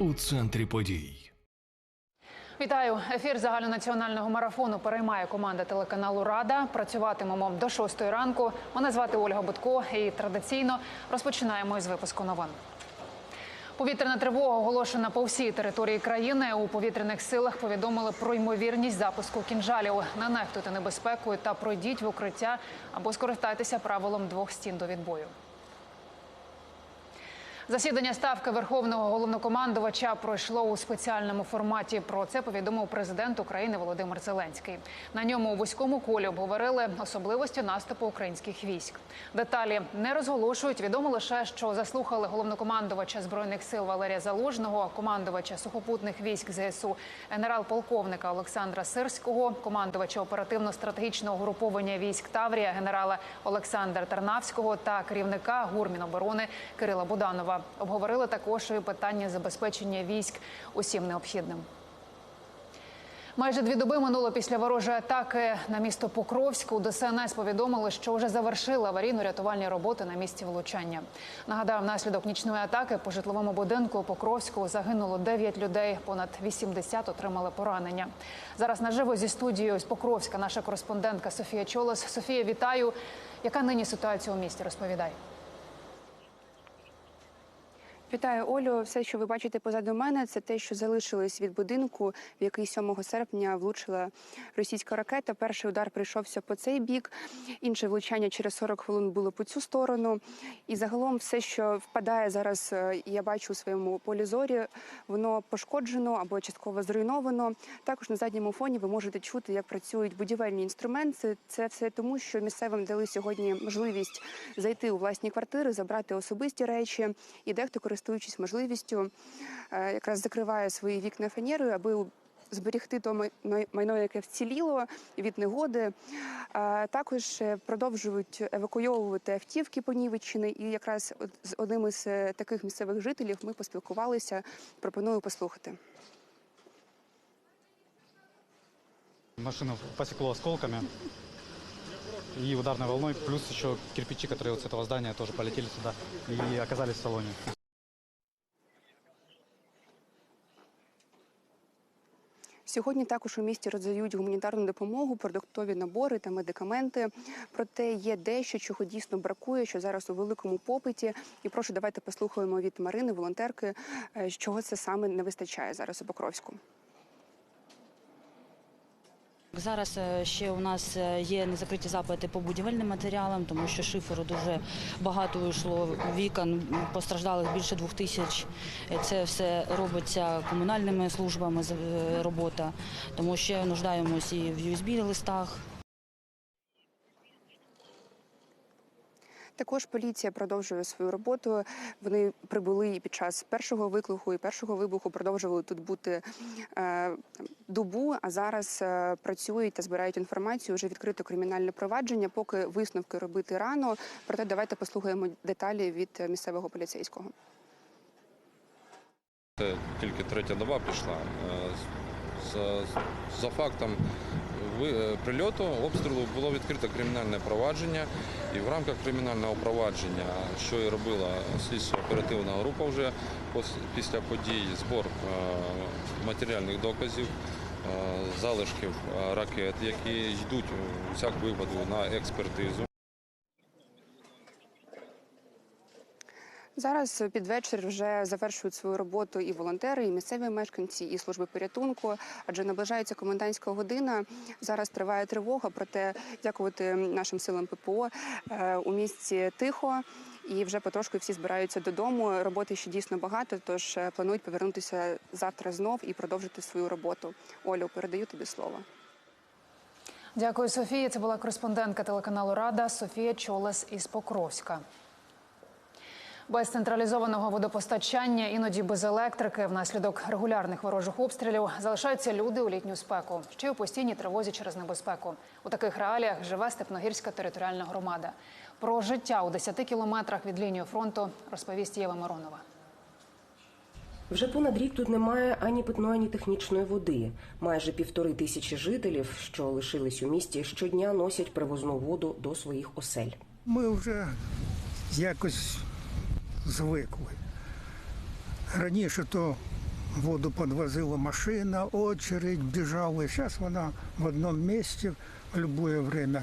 у центрі подій. Вітаю! Ефір загальнонаціонального марафону переймає команда телеканалу Рада. Працюватимемо до 6 ранку. Мене звати Ольга Будко. І традиційно розпочинаємо із випуску новин. Повітряна тривога оголошена по всій території країни. У повітряних силах повідомили про ймовірність запуску кінжалів. Не нехтуйте небезпекою та пройдіть в укриття або скористайтеся правилом двох стін до відбою. Засідання ставки верховного головнокомандувача пройшло у спеціальному форматі. Про це повідомив президент України Володимир Зеленський. На ньому у вузькому колі обговорили особливості наступу українських військ. Деталі не розголошують. Відомо лише, що заслухали головнокомандувача збройних сил Валерія Залужного, командувача сухопутних військ ЗСУ генерал-полковника Олександра Сирського, командувача оперативно-стратегічного груповання військ Таврія генерала Олександра Тарнавського та керівника ГУР Міноборони Кирила Буданова. Обговорили також і питання забезпечення військ усім необхідним. Майже дві доби минуло після ворожої атаки на місто Покровськ. У ДСНС повідомили, що вже завершили аварійно-рятувальні роботи на місці влучання. Нагадаю, внаслідок нічної атаки по житловому будинку у Покровську загинуло 9 людей, понад 80 отримали поранення. Зараз наживо зі студією з Покровська наша кореспондентка Софія Чолос. Софія, вітаю. Яка нині ситуація у місті? Розповідай. Вітаю, Олю. Все, що ви бачите позаду мене, це те, що залишилось від будинку, в який 7 серпня влучила російська ракета. Перший удар прийшовся по цей бік, інше влучання через 40 хвилин було по цю сторону. І загалом все, що впадає зараз, е, я бачу у своєму полі зорі, воно пошкоджено або частково зруйновано. Також на задньому фоні ви можете чути, як працюють будівельні інструменти. Це все тому, що місцевим дали сьогодні можливість зайти у власні квартири, забрати особисті речі, і дехто користуючись можливістю, е, якраз закриває свої вікна фанерою, аби зберегти то майно- яке вціліло від негоди. Е, Також е, продовжують евакуйовувати автівки понівечені. І якраз з одним із таких місцевих жителів ми поспілкувалися. Пропоную послухати. Машину посекло осколками и ударной волной, плюс еще кирпичи, которые вот с этого здания тоже полетели сюда и оказались в салоне. Сьогодні також у місті роздають гуманітарну допомогу, продуктові набори та медикаменти. Проте є дещо, чого дійсно бракує, що зараз у великому попиті. І прошу, давайте послухаємо від Марини, волонтерки, е, чого це саме не вистачає зараз у Покровську. Зараз е, ще у нас е, є незакриті запити по будівельним матеріалам, тому що шиферу дуже багато йшло вікон, постраждалих більше двох тисяч. Е, Це все робиться комунальними службами робота, тому ще нуждаємося і в USB-листах. Також поліція продовжує свою роботу. Вони прибули і під час першого виклику і першого вибуху продовжували тут бути е, добу. А зараз е, працюють та збирають інформацію. Вже відкрито кримінальне провадження. Поки висновки робити рано. Проте давайте послухаємо деталі від місцевого поліцейського. Це тільки третя доба пішла. Е, За, за фактом прильоту, обстрілу було відкрито кримінальне провадження. І в рамках кримінального провадження, що і робила слідчо оперативна група вже після подій, збор е, матеріальних доказів, е, залишків е, ракет, які йдуть всяк випадку на експертизу. Зараз під вечір вже завершують свою роботу і волонтери, і місцеві мешканці, і служби порятунку. Адже наближається комендантська година. Зараз триває тривога. Проте дякувати нашим силам ППО е, у місті тихо. І вже потрошку всі збираються додому. Роботи ще дійсно багато, тож е, планують повернутися завтра знов і продовжити свою роботу. Олю, передаю тобі слово. Дякую, Софія. Це була кореспондентка телеканалу Рада Софія Чолес із Покровська. Без централізованого водопостачання, іноді без електрики, внаслідок регулярних ворожих обстрілів залишаються люди у літню спеку, ще й у постійній тривозі через небезпеку. У таких реаліях живе Степногірська територіальна громада. Про життя у 10 кілометрах від лінії фронту розповість Єва Миронова. Вже понад рік тут немає ані питної, ані технічної води. Майже півтори тисячі жителів, що лишились у місті, щодня носять привозну воду до своїх осель. Ми вже якось звикли. Раніше то воду подвозила машина, очередь, бежала. Сейчас вона в одном месте в любое время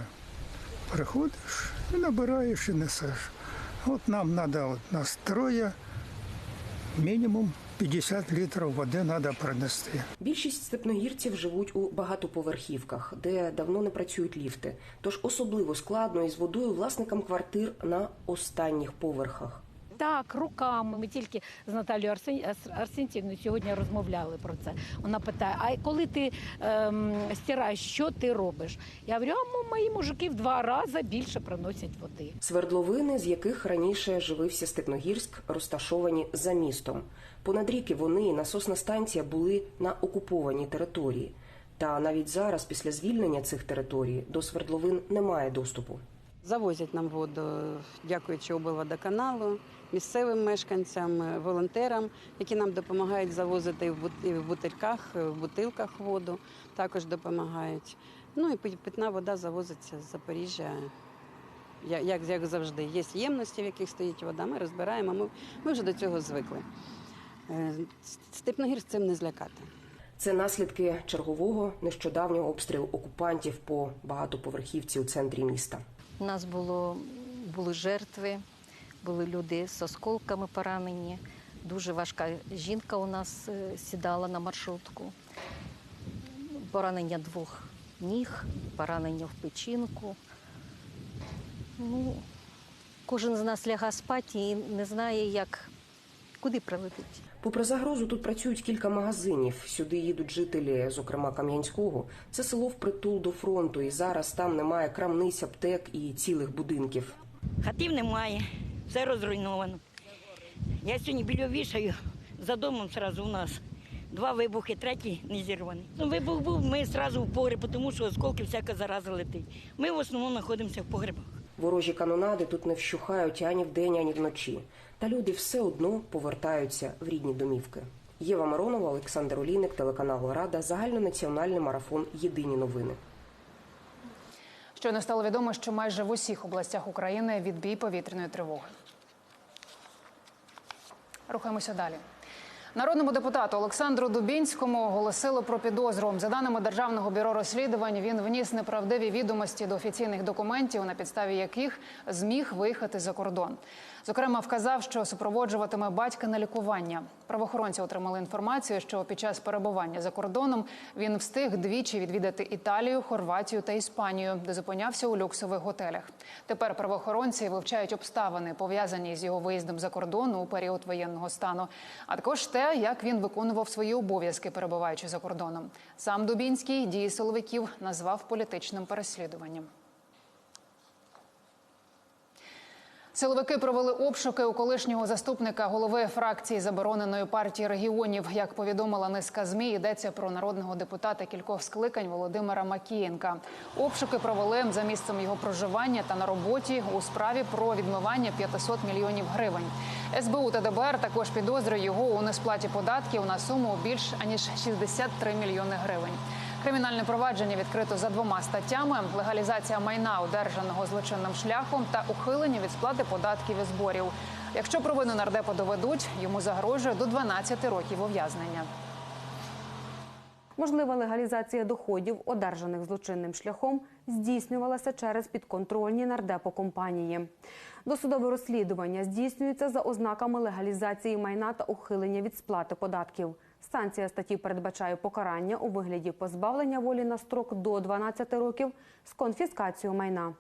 приходишь и набираешь и несешь. Вот нам вот нас трое, минимум 50 литров воды надо пронести. Більшість степногірців живуть у багатоповерхівках, де давно не працюють ліфти. Тож особливо складно із водою власникам квартир на останніх поверхах. Так, руками. Ми тільки з Наталією Арсен... Арсентівною сьогодні розмовляли про це. Вона питає: а коли ти ем, стираєш, що ти робиш? Я говорю, а мої мужики в два рази більше приносять води. Свердловини, з яких раніше живився Степногірськ, розташовані за містом. Понад ріки вони і насосна станція були на окупованій території. Та навіть зараз, після звільнення цих територій, до свердловин немає доступу. Завозять нам воду, дякуючи облводоканалу, місцевим мешканцям, волонтерам, які нам допомагають завозити і в бутильках, в бутилках воду, також допомагають. Ну і питна вода завозиться з Запоріжжя. Як, як завжди, є ємності, в яких стоїть вода. Ми розбираємо. Ми, ми вже до цього звикли. Е, Степногір з цим не злякати. Це наслідки чергового нещодавнього обстрілу окупантів по багатоповерхівці у центрі міста. У нас було, були жертви, були люди з осколками поранені. Дуже важка жінка у нас е, сідала на маршрутку. Поранення двох ніг, поранення в печінку. Ну, кожен з нас ляга спати і не знає, як, куди прилетить. Попри загрозу, тут працюють кілька магазинів. Сюди їдуть жителі, зокрема Кам'янського. Це село впритул до фронту, і зараз там немає крамниць, аптек і цілих будинків. Хатів немає, все розруйновано. Я сьогодні біля вішаю, за домом зразу у нас. Два вибухи, третій не зірваний. Ну, вибух був, ми одразу в погреб, тому що осколки всяка зараза летить. Ми в основному знаходимося в погребах. Ворожі канонади тут не вщухають ані вдень, ані вночі. Та люди все одно повертаються в рідні домівки. Єва Миронова, Олександр Олійник, телеканал Рада, загальнонаціональний марафон Єдині новини. Щойно стало відомо, що майже в усіх областях України відбій повітряної тривоги. Рухаємося далі. Народному депутату Олександру Дубінському оголосили про підозру. За даними Державного бюро розслідувань, він вніс неправдиві відомості до офіційних документів, на підставі яких зміг виїхати за кордон. Зокрема, вказав, що супроводжуватиме батька на лікування. Правоохоронці отримали інформацію, що під час перебування за кордоном він встиг двічі відвідати Італію, Хорватію та Іспанію, де зупинявся у люксових готелях. Тепер правоохоронці вивчають обставини, пов'язані з його виїздом за кордон у період воєнного стану, а також те, як він виконував свої обов'язки, перебуваючи за кордоном. Сам Дубінський дії силовиків назвав політичним переслідуванням. Силовики провели обшуки у колишнього заступника голови фракції забороненої партії регіонів. Як повідомила низка змі, йдеться про народного депутата кількох скликань Володимира Макієнка. Обшуки провели за місцем його проживання та на роботі у справі про відмивання 500 мільйонів гривень. СБУ та ДБР також підозрює його у несплаті податків на суму більш аніж 63 мільйони гривень. Кримінальне провадження відкрито за двома статтями: легалізація майна, одержаного злочинним шляхом, та ухилення від сплати податків і зборів. Якщо провину нардепа доведуть, йому загрожує до 12 років ув'язнення. Можлива легалізація доходів, одержаних злочинним шляхом, здійснювалася через підконтрольні нардепу компанії. Досудове розслідування здійснюється за ознаками легалізації майна та ухилення від сплати податків. Санкція статті передбачає покарання у вигляді позбавлення волі на строк до 12 років з конфіскацією майна.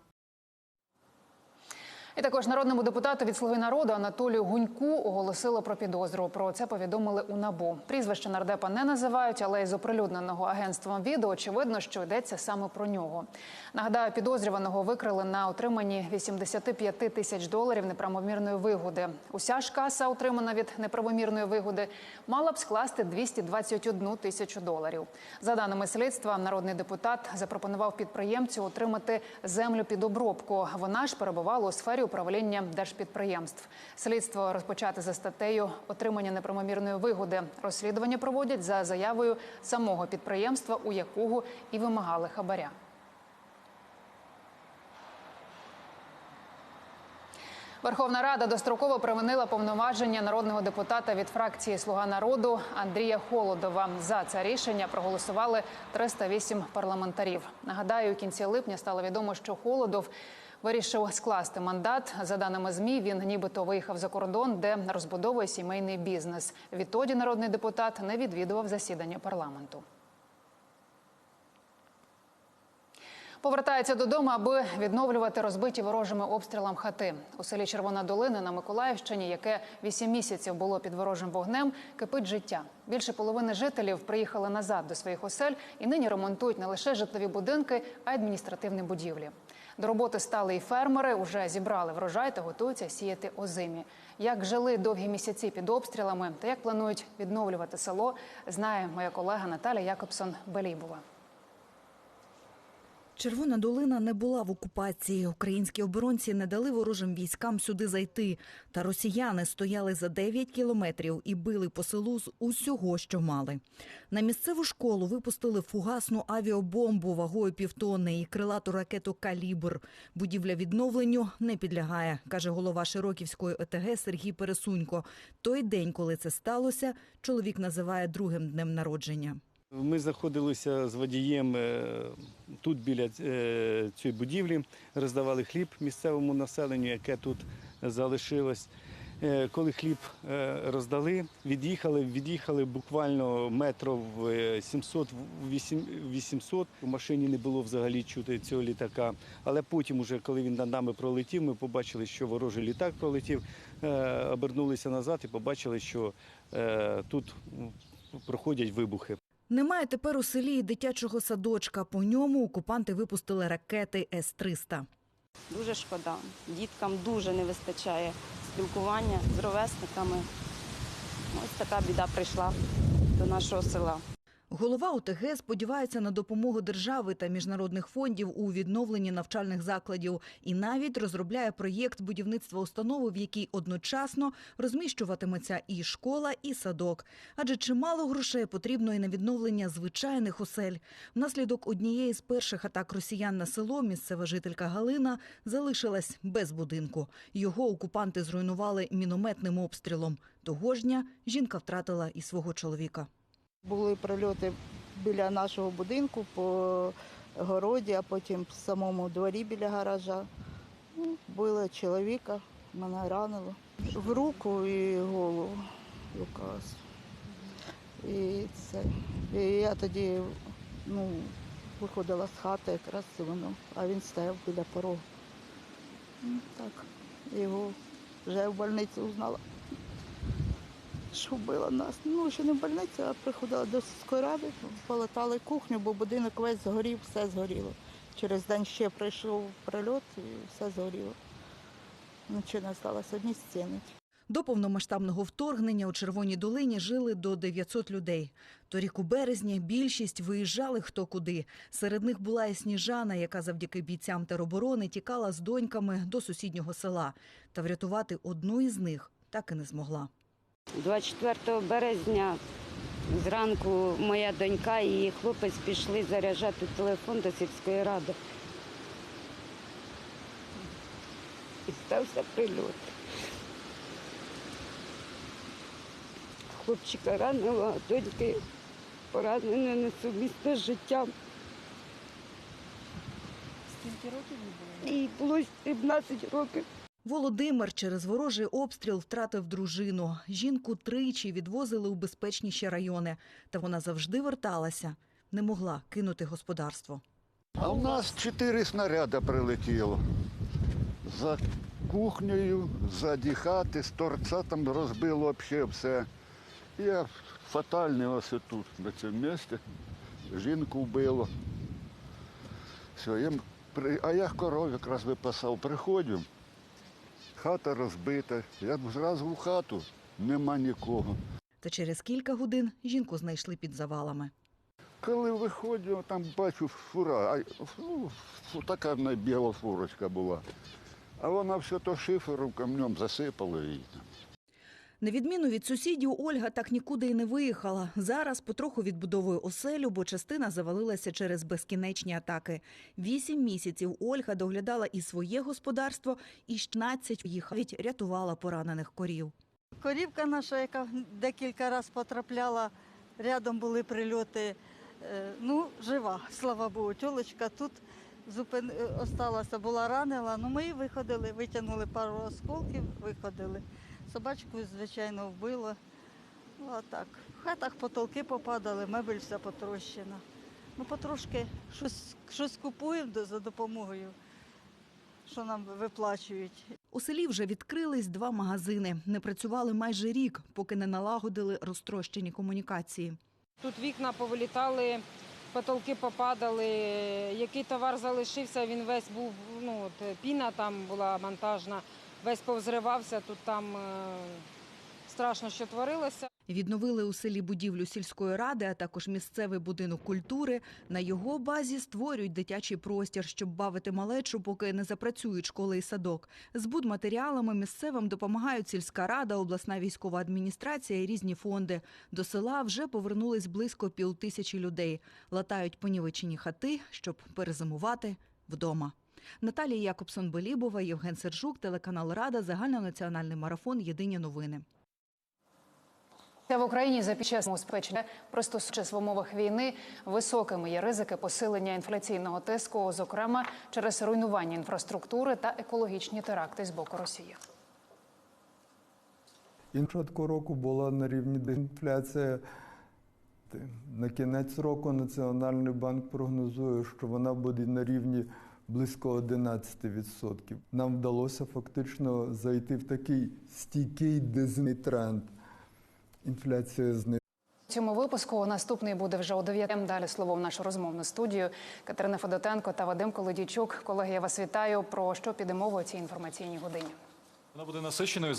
І також народному депутату від слуги народу Анатолію Гуньку оголосили про підозру. Про це повідомили у набу. Прізвище нардепа не називають, але із оприлюдненого агентством відео очевидно, що йдеться саме про нього. Нагадаю, підозрюваного викрили на отриманні 85 тисяч доларів неправомірної вигоди. Уся ж каса, отримана від неправомірної вигоди, мала б скласти 221 тисячу доларів. За даними слідства, народний депутат запропонував підприємцю отримати землю під обробку. Вона ж перебувала у сфері управління держпідприємств. Слідство розпочати за статтею отримання неправомірної вигоди. Розслідування проводять за заявою самого підприємства, у якого і вимагали хабаря. Верховна Рада достроково припинила повноваження народного депутата від фракції Слуга народу Андрія Холодова. За це рішення проголосували 308 парламентарів. Нагадаю, у кінці липня стало відомо, що Холодов вирішив скласти мандат. За даними змі, він нібито виїхав за кордон, де розбудовує сімейний бізнес. Відтоді народний депутат не відвідував засідання парламенту. Повертається додому, аби відновлювати розбиті ворожими обстрілом хати у селі Червона Долина на Миколаївщині, яке вісім місяців було під ворожим вогнем. Кипить життя. Більше половини жителів приїхали назад до своїх осель і нині ремонтують не лише житлові будинки, а й адміністративні будівлі. До роботи стали і фермери. Уже зібрали врожай та готуються сіяти озимі. Як жили довгі місяці під обстрілами та як планують відновлювати село, знає моя колега Наталя Якобсон Белібова. Червона долина не була в окупації. Українські оборонці не дали ворожим військам сюди зайти. Та росіяни стояли за 9 кілометрів і били по селу з усього, що мали. На місцеву школу випустили фугасну авіабомбу вагою півтонни і крилату ракету «Калібр». Будівля відновленню не підлягає, каже голова Широківської ОТГ Сергій Пересунько. Той день, коли це сталося, чоловік називає другим днем народження. Ми знаходилися з водієм е, тут біля е, цієї будівлі, роздавали хліб місцевому населенню, яке тут залишилось. Е, Коли хліб роздали, від'їхали, від'їхали буквально метрів е, 700-800. У машині не було взагалі чути цього літака. Але потім, уже, коли він над нами пролетів, ми побачили, що ворожий літак пролетів, обернулися назад і побачили, що тут проходять вибухи. Немає тепер у селі дитячого садочка. По ньому окупанти випустили ракети С-300. Дуже шкода. Діткам дуже не вистачає спілкування з ровесниками. Ось така біда прийшла до нашого села. Голова ОТГ сподівається на допомогу держави та міжнародних фондів у відновленні навчальних закладів і навіть розробляє проєкт будівництва установи, в якій одночасно розміщуватиметься і школа, і садок. Адже чимало грошей потрібно і на відновлення звичайних осель. Внаслідок однієї з перших атак росіян на село місцева жителька Галина залишилась без будинку. Його окупанти зруйнували мінометним обстрілом. Того ж дня жінка втратила і свого чоловіка. Були прильоти біля нашого будинку по городі, а потім в самому дворі біля гаража. Ну, Били чоловіка, мене ранило. В руку і голову якась. І це. І я тоді ну, виходила з хати якраз і воно, а він стояв біля порогу. Ну, так, його вже в больниці узнала що вбила нас. Ну, ще не в больниці, а приходила до сільської ради, полетали кухню, бо будинок весь згорів, все згоріло. Через день ще прийшов прильот і все згоріло. Нічого не залишилося, одні стіни. До повномасштабного вторгнення у Червоній долині жили до 900 людей. Торік у березні більшість виїжджали хто куди. Серед них була і Сніжана, яка завдяки бійцям тероборони тікала з доньками до сусіднього села. Та врятувати одну із них так і не змогла. 24 березня зранку моя донька і її хлопець пішли заряджати телефон до сільської ради. І стався прильот. Хлопчика ранило, а доньки поранене несумісне з життям. Скільки років їй було? Їй було 17 років. Володимир через ворожий обстріл втратив дружину. Жінку тричі відвозили у безпечніші райони, та вона завжди верталася, не могла кинути господарство. А у нас чотири снаряди прилетіло. За кухнею, ззаді хати, з торця там розбило взагалі все. Я фатальний ось тут, на цьому місці. Жінку вбило. Все, я, а я коров якраз випасав. Приходжу, хата розбита. Я б зразу в хату, нема нікого. Та через кілька годин жінку знайшли під завалами. Коли виходжу, там бачу фура, а, ну, така біла фурочка була. А вона все то шифером камнем засипала її. На відміну від сусідів, Ольга так нікуди й не виїхала. Зараз потроху відбудовує оселю, бо частина завалилася через безкінечні атаки. Вісім місяців Ольга доглядала і своє господарство, і 16 їх навіть рятувала поранених корів. Корівка наша, яка декілька разів потрапляла, рядом були прильоти. Е, Ну, жива, слава Богу. Тьолочка тут зупин... е, осталася, була ранена. Ну, ми її виходили, витягнули пару осколків, виходили. Собачку, звичайно, вбило. Ну, а так. В хатах потолки попадали, мебель вся потрощена. Ну, потрошки щось, щось купуємо за допомогою, що нам виплачують. У селі вже відкрились два магазини. Не працювали майже рік, поки не налагодили розтрощені комунікації. Тут вікна повилітали, потолки попадали. Який товар залишився, він весь був, ну от піна там була монтажна, весь повзривався, тут там е, страшно, що творилося. Відновили у селі будівлю сільської ради, а також місцевий будинок культури. На його базі створюють дитячий простір, щоб бавити малечу, поки не запрацюють школи і садок. З будматеріалами місцевим допомагають сільська рада, обласна військова адміністрація і різні фонди. До села вже повернулись близько півтисячі людей. Латають понівечені хати, щоб перезимувати вдома. Наталія Якобсон-Белібова, Євген Сержук, телеканал Рада, загальнонаціональний марафон. Єдині новини. Та в Україні за під час убезпечення пристосуючись в умовах війни високими є ризики посилення інфляційного тиску, зокрема через руйнування інфраструктури та екологічні теракти з боку Росії. І початку року була на рівні інфляція. На кінець року Національний банк прогнозує, що вона буде на рівні близько 11%. Нам вдалося фактично зайти в такий стійкий дизний тренд. Інфляція знизилася. У цьому випуску наступний буде вже о 9 Далі слово в нашу розмовну студію. Катерина Федотенко та Вадим Колодійчук. Колеги, я вас вітаю. Про що піде мова у цій інформаційній годині? Вона буде насиченою.